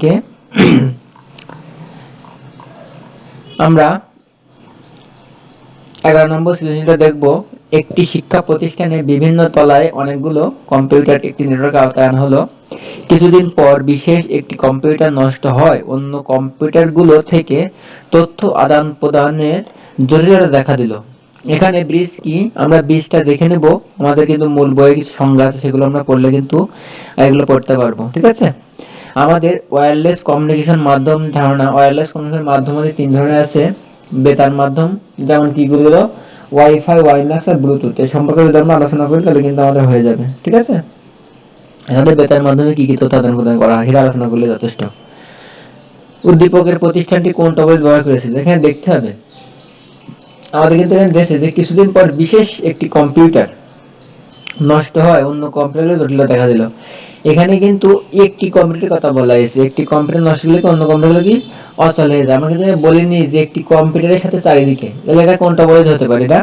থেকে আমরা এগারো নম্বর সৃজনশীলটা দেখব একটি শিক্ষা প্রতিষ্ঠানে বিভিন্ন তলায় অনেকগুলো কম্পিউটার একটি নেটওয়ার্ক আওতায় হলো। কিছুদিন পর বিশেষ একটি কম্পিউটার নষ্ট হয়। অন্য কম্পিউটারগুলো থেকে তথ্য আদান প্রদানের জটিলতা দেখা দিল। এখানে ব্রিজ কি? আমরা ব্রিজটা দেখে নেব। আমাদের কিন্তু মূল বইয়ে কিছু সংজ্ঞা আছে, সেগুলো আমরা পড়লে কিন্তু এগুলো পড়তে পারব, ঠিক আছে? আমাদের ওয়্যারলেস কমিউনিকেশন মাধ্যম ধারণা ওয়্যারলেস কমিউনিকেশন মাধ্যম তিন ধরনের আছে। বেতার মাধ্যম, যেমন কি গুলো ওয়াইফাই ওয়াইম্যাক্স আর ব্লুটুথ এই সম্পর্কে যদি আমরা আলোচনা করি, তাহলে কিন্তু আমাদের হয়ে যাবে। ঠিক আছে? আমাদের বেতার মাধ্যমে কি কি তথ্য আদান প্রদান করা হয়, সেটা আলোচনা করলে যথেষ্ট। উদ্দীপকের প্রতিষ্ঠানটি কোন টপোলজি ব্যবহার করেছিল এখানে দেখতে হবে। আমাদের কিন্তু এখানে দেশে যে কিছুদিন পর বিশেষ একটি কম্পিউটার নষ্ট হয়, অন্য কম্পিউটারে জটিলতা দেখা দিল। এখানে কিন্তু একটি কম্পিউটারের কথা বলা হয়েছে। একটি কম্পিউটার নষ্ট হলে অন্য কম্পিউটার কি? অচল হয়ে যায় আমরা কিন্তু বলিনি যে একটি কম্পিউটারের সাথে চারিদিকে। তাহলে এটা কোনটা বলে হতে পারে এটা?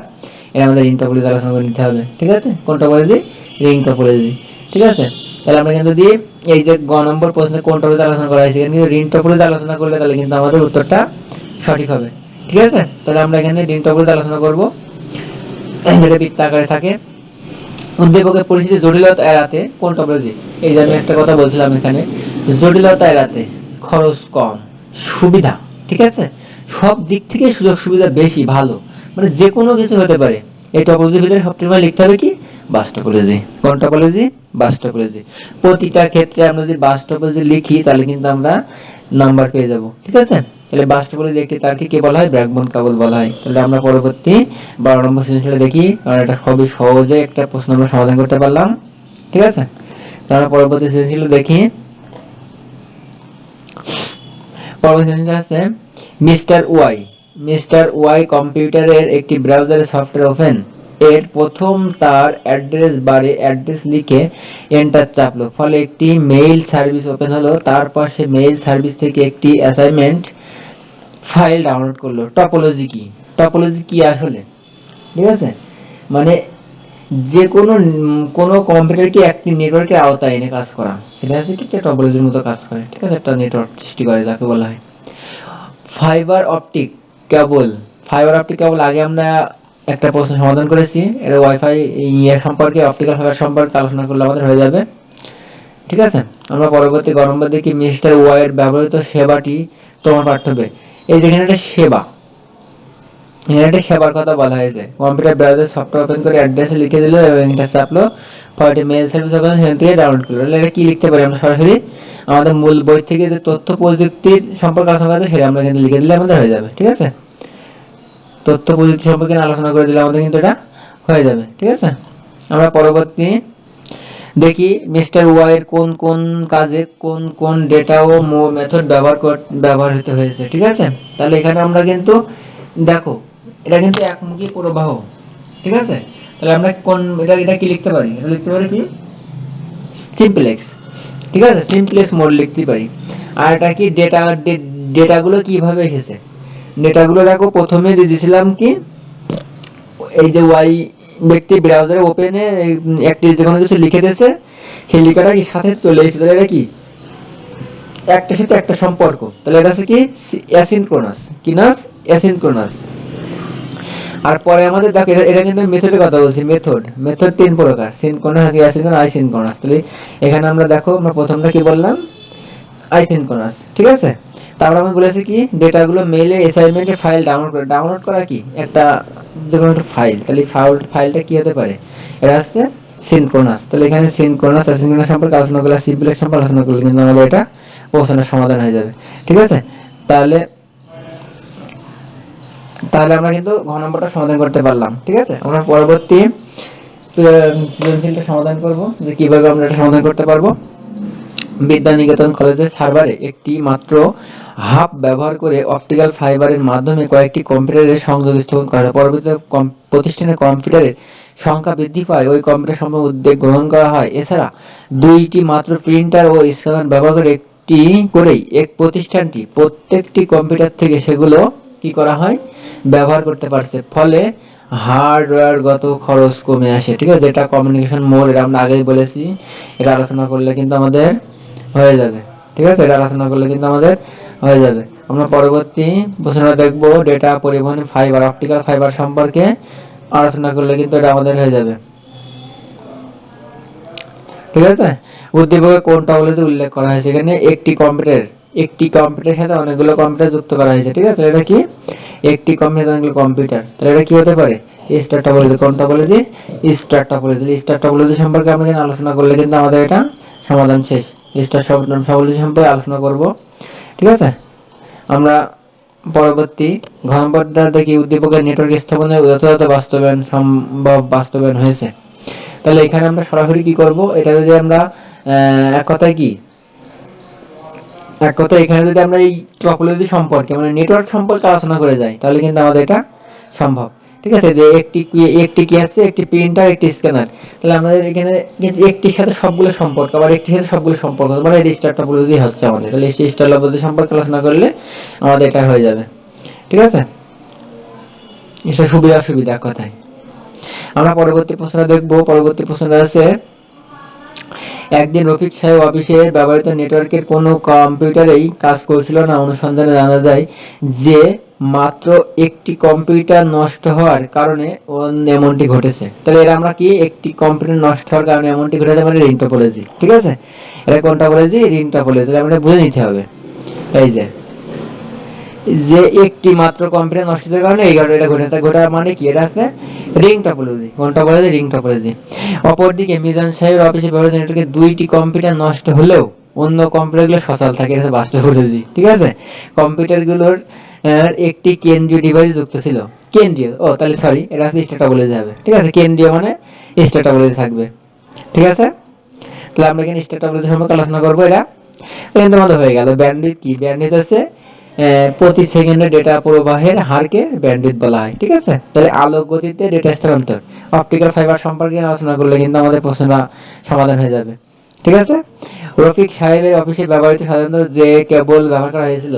এটা আমাদের রিং টপোলজি আলোচনা করে নিতে হবে। ঠিক আছে? কোনটা বলে দিই রিং টপোলজি ঠিক আছে? তাহলে আমরা কিন্তু দিয়ে এই যে গ নম্বর প্রশ্নে কোনটা টপোলজি আলোচনা করা হয়েছে কিন্তু রিং টপোলজি আলোচনা করলে তাহলে কিন্তু আমাদের উত্তরটা সঠিক হবে। ঠিক আছে? তাহলে আমরা এখানে রিং টপোলজি আলোচনা করব। যেটা বৃত্ত আকারে থাকে উদ্দীপকের পরিস্থিতি জটিলতা এড়াতে কোন টপোলজি এই যে আমি একটা কথা বলছিলাম এখানে, জটিলতা এড়াতে খরচ কম, সুবিধা, ঠিক আছে? সব দিক থেকে সুযোগ সুবিধা বেশি, ভালো। মানে যে কোনো কিছু হতে পারে। এই টপোলজির ভিতরে সবচেয়ে লিখতে হবে কি? বাস টপোলজি কোন টপোলজি বাস প্রতিটা ক্ষেত্রে আমরা যদি বাস লিখি, তাহলে কিন্তু আমরা নাম্বার পেয়ে যাব, ঠিক আছে? তাহলে বাস টপোলজি একটি তারকে কি বলা হয়? ব্র্যাকবোন কাবল বলা হয়। তাহলে আমরা পরবর্তী বারো নম্বর সৃজনশীলে দেখি। কারণ এটা খুবই সহজে একটা প্রশ্ন আমরা সমাধান করতে পারলাম। ঠিক আছে? তাহলে পরবর্তী সৃজনশীলে দেখি। পরবর্তী সৃজনশীল আছে, মিস্টার ওয়াই মিস্টার ওয়াই কম্পিউটারের একটি ব্রাউজারে সফটওয়্যার ওপেন। এর প্রথম তার অ্যাড্রেস বারে অ্যাড্রেস লিখে এন্টার চাপলো। ফলে একটি মেইল সার্ভিস ওপেন হলো। তারপর সে মেইল সার্ভিস থেকে একটি অ্যাসাইনমেন্ট ফাইল ডাউনলোড করল। টপোলজি কি? টপোলজি কি আসলে? ঠিক আছে? মানে যে কোনো কোনো কম্পিউটারকে একটি নেটওয়ার্কের আওতায় এনে কাজ করা। সেটা হচ্ছে কি? টপোলজির মতো কাজ করে। ঠিক আছে? একটা নেটওয়ার্ক সৃষ্টি করে, যাকে বলা হয়। Fibre optic cable fibre optic cable আগে আমরা একটা প্রশ্ন সমাধান করেছি। এটা ওয়াইফাই ইয়ে সম্পর্কে অপটিক্যাল ফাইবার সম্পর্কে আলোচনা করলে আমাদের হয়ে যাবে। ঠিক আছে? আমরা পরবর্তী গরম দেখি মিস্টার ওয়াইয়ের ব্যবহৃত সেবাটি তোমার পাঠ্যবে এই যেখানে একটা সেবা। এখানে একটা সেবার কথা বলা হয়েছে। কম্পিউটার ব্রাউজার সফটওয়্যার ওপেন করে অ্যাড্রেস লিখে দিল এবং এটা চাপলো। ফলটি মেল সার্ভিস সেখান থেকে ডাউনলোড করল। এটা কি লিখতে পারি আমরা সরাসরি? আমাদের মূল বই থেকে যে তথ্য প্রযুক্তির সম্পর্কে আলোচনা আছে, সেটা আমরা কিন্তু লিখে দিলে আমাদের হয়ে যাবে। ঠিক আছে? তথ্য প্রযুক্তি সম্পর্কে আলোচনা করে দিলে আমাদের কিন্তু এটা হয়ে যাবে। ঠিক আছে? আমরা পরবর্তী দেখি মিস্টার ওয়াইয়ের কোন কোন কাজে কোন কোন ডেটা ও মেথড ব্যবহার ব্যবহৃত হয়েছে, ঠিক আছে? তাহলে এখানে আমরা কিন্তু, দেখো, এটা কিন্তু একমুখী প্রবাহ, ঠিক আছে? তাহলে আমরা কোন, এটা এটা কি লিখতে পারি? এটা লিখতে পারি কি? সিম্পলেক্স ঠিক আছে? সিম্পলেক্স মোড লিখতে পারি। আর এটা কি ডেটা ডেটাগুলো কীভাবে এসেছে? ডেটাগুলো দেখো, প্রথমে দিয়ে দিয়েছিলাম কি? এই যে ওয়াই ব্যক্তি ব্রাউজারে ওপেনে একটি যে কোনো কিছু লিখে দিয়েছে, সেই লেখাটা কি সাথে চলে এসেছে? তাহলে এটা কি? একটা সাথে একটা সম্পর্ক। তাহলে এটা হচ্ছে কি? অ্যাসিনক্রোনাস কি নাস অ্যাসিনক্রোনাস আর পরে আমাদের, দেখো, এটা কিন্তু মেথডের কথা বলছি মেথড মেথড তিন প্রকার। সিনক্রোনাস অ্যাসিনক্রোনাস তাহলে এখানে আমরা দেখো, আমরা প্রথমটা কি বললাম? আইসিনক্রোনাস ঠিক আছে? তারপর আমি বলেছি কি, ডেটাগুলো মেইলে অ্যাসাইনমেন্টে ফাইল ডাউনলোড করে ডাউনলোড করা কি? একটা যে একটা ফাইল তাহলে ফাইল ফাইলটা কি হতে পারে? এটা হচ্ছে সিনক্রোনাস তাহলে এখানে সিনক্রোনাস অ্যাসিনক্রোনাস সম্পর্কে আলোচনা করলে সিম্পলেক্স সম্পর্কে আলোচনা করলে কিন্তু আমাদের এটা প্রশ্নের সমাধান হয়ে যাবে, ঠিক আছে? তাহলে তাহলে আমরা কিন্তু ঘ নম্বরটা সমাধান করতে পারলাম, ঠিক আছে? আমরা পরবর্তী সমাধান করব, যে কীভাবে আমরা এটা সমাধান করতে পারব। বিদ্যানিকেতন কলেজের সার্ভারে একটি মাত্র হাব ব্যবহার করে অপটিক্যাল ফাইবারের মাধ্যমে কয়েকটি কম্পিউটারের সংযোগ স্থাপন করা পরবর্তীতে প্রতিষ্ঠানের কম্পিউটারের সংখ্যা বৃদ্ধি পায়। ওই কম্পিউটার সম্পর্কে উদ্যোগ গ্রহণ করা হয়। এছাড়া দুইটি মাত্র প্রিন্টার ও স্ক্যানার ব্যবহার করে একটি করেই এক প্রতিষ্ঠানটি প্রত্যেকটি কম্পিউটার থেকে সেগুলো কি করা হয়? ব্যবহার করতে পারছে। ফলে হার্ডওয়্যারগত খরচ কমে আসে। ঠিক আছে? যেটা কমিউনিকেশন মোড এটা আমরা আগেই বলেছি। এটা আলোচনা করলে কিন্তু আমাদের হয়ে যাবে। ঠিক আছে? এটা আলোচনা করলে কিন্তু আমাদের হয়ে যাবে। আমরা পরবর্তী প্রশ্নটা দেখব ডেটা পরিবহন ফাইবার অপটিক্যাল ফাইবার সম্পর্কে। আলোচনা করলে কিন্তু এটা আমাদের হয়ে যাবে। ঠিক আছে? উদ্দীপকে কোনটা বলে উল্লেখ করা হয়েছে? এখানে একটি কম্পিউটার একটি কম্পিউটারের সাথে অনেকগুলো কম্পিউটার যুক্ত করা হয়েছে। ঠিক আছে? এটা কি? একটি কম্পিউটার অনেকগুলো কম্পিউটার তাহলে এটা কি হতে পারে? স্টার টপোলজি কোনটা বলেছি স্টার টপোলজি স্টার টপোলজি সম্পর্কে আমরা আলোচনা করলে কিন্তু আমাদের এটা সমাধান শেষ। স্টার টপোলজি সম্পর্কে আলোচনা করব। ঠিক আছে? আমরা পরবর্তী ঘনপটটা দেখি উদ্দীপকের নেটওয়ার্ক স্থাপনের যথাযথ বাস্তবায়ন সম্ভব বাস্তবায়ন হয়েছে। তাহলে এখানে আমরা সরাসরি কি করব? এটা যদি আমরা এক কথায় কি? এক কথায় এখানে যদি আমরা এই টপোলজি সম্পর্কে মানে নেটওয়ার্ক সম্পর্কে আলোচনা করে যাই, তাহলে কিন্তু আমাদের এটা সম্ভব। ঠিক আছে? যে একটি একটি কি আছে? একটি প্রিন্টার একটি স্ক্যানার তাহলে আমাদের এখানে কিন্তু একটির সাথে সবগুলো সম্পর্ক, আবার একটির সাথে সবগুলো সম্পর্ক মানে এই স্টার টপোলজি হচ্ছে আমাদের। তাহলে এই স্টার টপোলজি সম্পর্কে আলোচনা করলে আমাদের এটা হয়ে যাবে। ঠিক আছে? এটা সুবিধা, অসুবিধা কথায়? আমরা পরবর্তী প্রশ্ন দেখব। পরবর্তী প্রশ্নটা আছে একদিন রফিক সাহেব অফিসে ব্যবহৃত নেটওয়ার্কের কোনো কম্পিউটারেই কাজ করছিল না? অনুসন্ধানে জানা যায় যে মাত্র একটি কম্পিউটার নষ্ট হওয়ার কারণে এমনটি ঘটেছে। তাহলে এর আমরা কি একটি কম্পিউটার নষ্ট হওয়ার কারণে এমনটি ঘটেছে মানে রিং টপোলজি, ঠিক আছে? এটা কোনটা বলেছি? রিং টপোলজি, তাহলে আমরা বুঝে নিতে হবে। এই যে যে একটি মাত্র কম্পিউটার নষ্ট হওয়ার কারণে এই ঘটনাটা ঘটেছে। ঘটা মানে কি? এটা আছে রিং টপোলজি। কোনটা বলেছে? Ring topology. অপরদিকে মিজান সাহেবের অফিসে ব্যবহৃত নেটওয়ার্কে দুইটি কম্পিউটার নষ্ট হলেও অন্য কম্পিউটারগুলো সচল থাকে, এটা বাস্তব টপোলজি ঠিক আছে? কম্পিউটারগুলোর একটি কেন্দ্রীয় ডিভাইস যুক্ত ছিল। কেন্দ্রীয়, ও, তাহলে সরি এটা আছে স্টেটা বলে যাবে, ঠিক আছে? কেন্দ্রীয় মানে স্টেটা বলে থাকবে, ঠিক আছে? তাহলে আমরা এখানে স্টেটা বলে সম্পর্কে আলোচনা করব এটা। কিন্তু আমাদের হয়ে গেল ব্যান্ডউইথ কি? ব্যান্ডউইথ আছে প্রতি সেকেন্ডে ডেটা প্রবাহের হারকে ব্যান্ডউইথ বলা হয়, ঠিক আছে? তাহলে আলোক গতিতে ডেটা স্থানান্তর। অপটিক্যাল ফাইবার সম্পর্কে আলোচনা করলে কিন্তু আমাদের প্রশ্নটা সমাধান হয়ে যাবে, ঠিক আছে? রফিক সাহেবের অফিসে ব্যবহৃত সাধারণত যে কেবল ব্যবহার করা হয়েছিল?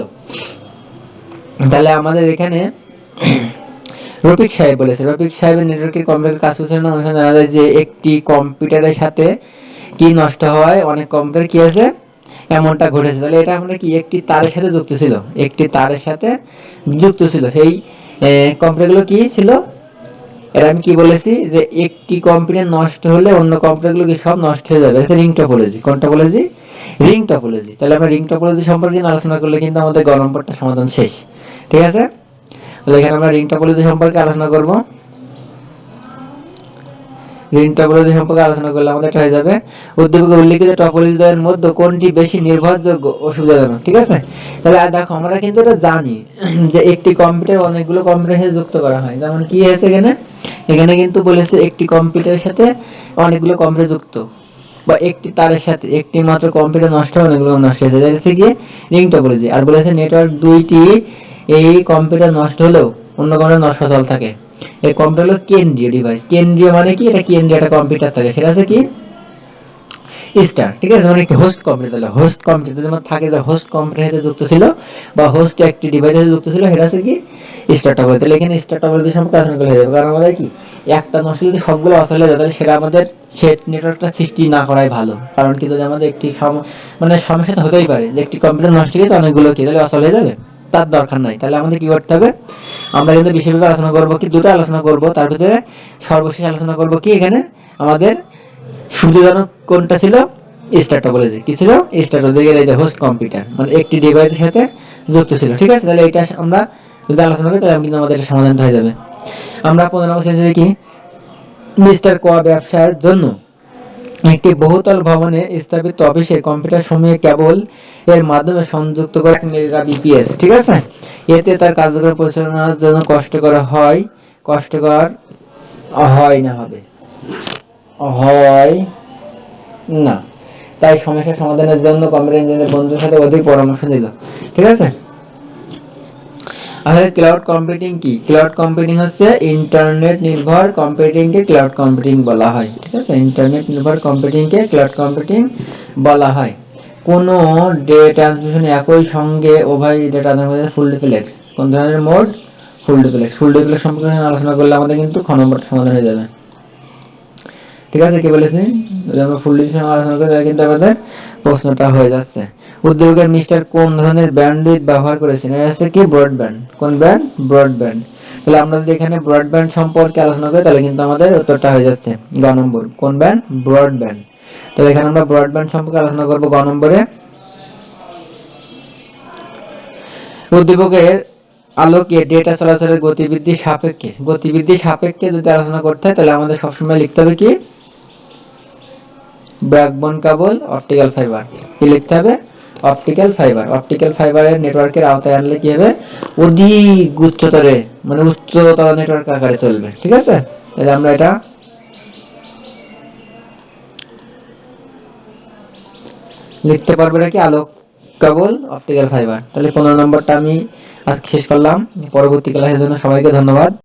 তাহলে আমাদের এখানে রফিক সাহেব বলেছে। রফিক সাহেবের নেটওয়ার্কের কম্পিউটার কাজ করছিল না, ওখানে জানা যায় যে একটি কম্পিউটারের সাথে কি নষ্ট হওয়ায় অনেক কম্পিউটার কি আছে, এমনটা ঘটেছে। তাহলে এটা আমরা কি, একটি তারের সাথে যুক্ত ছিল? একটি তারের সাথে যুক্ত ছিল। সেই কম্পিউটারগুলো কি ছিল? এটা আমি কি বলেছি? যে একটি কম্পিউটার নষ্ট হলে অন্য কম্পিউটারগুলো কি সব নষ্ট হয়ে যাবে। রিং টপোলজি কোন টপোলজি রিং টপোলজি তাহলে আমরা রিং টপোলজি সম্পর্কে আলোচনা করলে কিন্তু আমাদের গরম পট্টা সমাধান শেষ। ঠিক আছে? তাহলে এখানে আমরা রিং টপোলজি সম্পর্কে আলোচনা করব। রিং টপোলজি সম্পর্কে আলোচনা করলে আমাদের হয়ে যাবে। উদ্দীপকে উল্লিখিত টপোলজিদের মধ্যে কোনটি বেশি নির্ভরযোগ্য ও সুবিধাজনক, ঠিক আছে? তাহলে আর দেখো, আমরা কিন্তু এটা জানি যে একটি কম্পিউটার অনেকগুলো কম্পিউটার সাথে যুক্ত করা হয়। যেমন কি হয়েছে এখানে? এখানে কিন্তু বলেছে একটি কম্পিউটারের সাথে অনেকগুলো কম্পিউটার যুক্ত। বা একটি তারের সাথে, একটি মাত্র কম্পিউটার নষ্ট হয়, অনেকগুলো নষ্ট হয়েছে। এটা হচ্ছে গিয়ে রিং টপোলজি। আর বলেছে নেটওয়ার্ক দুইটি এই কম্পিউটার নষ্ট হলেও অন্য কোনো নষ্ট সচল থাকে। এই কম্পিউটার হলো কেন্দ্রীয় ডিভাইস কেন্দ্রীয় মানে কি? এটা কেন্দ্রীয় একটা কম্পিউটার থাকে। সেটা কি? স্টার ঠিক আছে? মানে হোস্ট কম্পিউটার হোস্ট কম্পিউটার যেমন থাকে যে হোস্ট কম্পিউটার সাথে যুক্ত ছিল বা হোস্ট একটি ডিভাইসের যুক্ত ছিল, সেটা কি? স্টার টপোলজি তাহলে এখানে স্টার টপোলজি সম্পর্কে আলোচনা যাবে কারণ আমাদের কি? একটা নষ্ট যদি সবগুলো হয়ে যায়, তাহলে সেটা আমাদের সেট নেটওয়ার্কটা সৃষ্টি না করাই ভালো। কারণ কি? যদি আমাদের একটি মানে সমস্যা হতেই পারে যে একটি কম্পিউটার নষ্ট হয়ে গেছে অনেকগুলো কি? তাহলে হয়ে যাবে। তার দরকার নাই। তাহলে আমাদের কি করতে হবে? আমরা কিন্তু বিশেষভাবে আলোচনা করব কি? দুটো আলোচনা করব। তার ভিতরে সর্বশেষ আলোচনা করব কি? এখানে আমাদের সুবিধাজনক কোনটা ছিল? স্টার টপোলজি কি ছিল? স্টার টপোলজি এই হোস্ট কম্পিউটার মানে একটি ডিভাইসের সাথে যুক্ত ছিল। ঠিক আছে? তাহলে এটা আমরা যদি আলোচনা করি, তাহলে কিন্তু আমাদের সমাধানটা হয়ে যাবে। আমরা পনেরো বছর দেখি মিস্টার কোয়া ব্যবসার জন্য একটি বহুতল ভবনে স্থাপিত অফিসের কম্পিউটার সমূহে কেবল এর মাধ্যমে সংযুক্ত করে মেগা বিপিএস ঠিক আছে? এতে তার কার্যক্রম পরিচালনার জন্য কষ্টকর হয় কষ্টকর হয় না হবে। হয় না। তাই সমস্যা সমাধানের জন্য কম্পিউটার ইঞ্জিনিয়ার বন্ধুর সাথে অধিক পরামর্শ দিল ঠিক আছে? আসলে ক্লাউড কম্পিউটিং কি? ক্লাউড কম্পিউটিং হচ্ছে ইন্টারনেট নির্ভর কম্পিউটিং কে ক্লাউড কম্পিউটিং বলা হয়, ঠিক আছে? ইন্টারনেট নির্ভর কম্পিউটিং কে ক্লাউড কম্পিউটিং বলা হয়। কোন ডে ট্রান্সমিশন একই সঙ্গে উভয় ডেটা মধ্যে ফুল ডিপ্লেক্স কোন ধরনের মোড ফুল ডিপ্লেক্স ফুল ডিপ্লেক্স সম্পর্কে আলোচনা করলে আমাদের কিন্তু খ নম্বরটা সমাধান হয়ে যাবে। ঠিক আছে, কি বলেছি? যদি আমরা ফুল ডিপ্লেক্স আলোচনা করি, তাহলে কিন্তু আমাদের প্রশ্নটা হয়ে যাচ্ছে। উদ্যোগের মিস্টার কোন ধরনের ব্যান্ডউইথ ব্যবহার করেছেন? এটা হচ্ছে কি? ব্রডব্যান্ড। কোন ব্যান্ড? ব্রডব্যান্ড। তাহলে আমরা যদি এখানে ব্রডব্যান্ড সম্পর্কে আলোচনা করি, তাহলে কিন্তু আমাদের উত্তরটা হয়ে যাচ্ছে গ নম্বর। কোন ব্যান্ড? ব্রডব্যান্ড। তাহলে এখানে আমরা ব্রডব্যান্ড সম্পর্কে আলোচনা করব গ নম্বরে। উদ্দীপকের আলোকে ডেটা চলাচলের গতিবিধি সাপেক্ষে। গতিবিধি সাপেক্ষে যদি আলোচনা করতে হয়, তাহলে আমাদের সবসময় লিখতে হবে কি? Backbone cable, optical fibre. কি লিখতে হবে? Optical fibre. অপটিক্যাল ফাইবারের নেটওয়ার্কের আওতায় আনলে কি হবে? অধিক উচ্চতরে মানে উচ্চতর নেটওয়ার্ক আকারে চলবে। ঠিক আছে? তাহলে আমরা এটা লিখতে পারব এটা কি? আলোক কেবল, অপটিক্যাল ফাইবার। তাহলে পনেরো নম্বরটা আমি আজকে শেষ করলাম। পরবর্তী ক্লাসের জন্য সবাইকে ধন্যবাদ।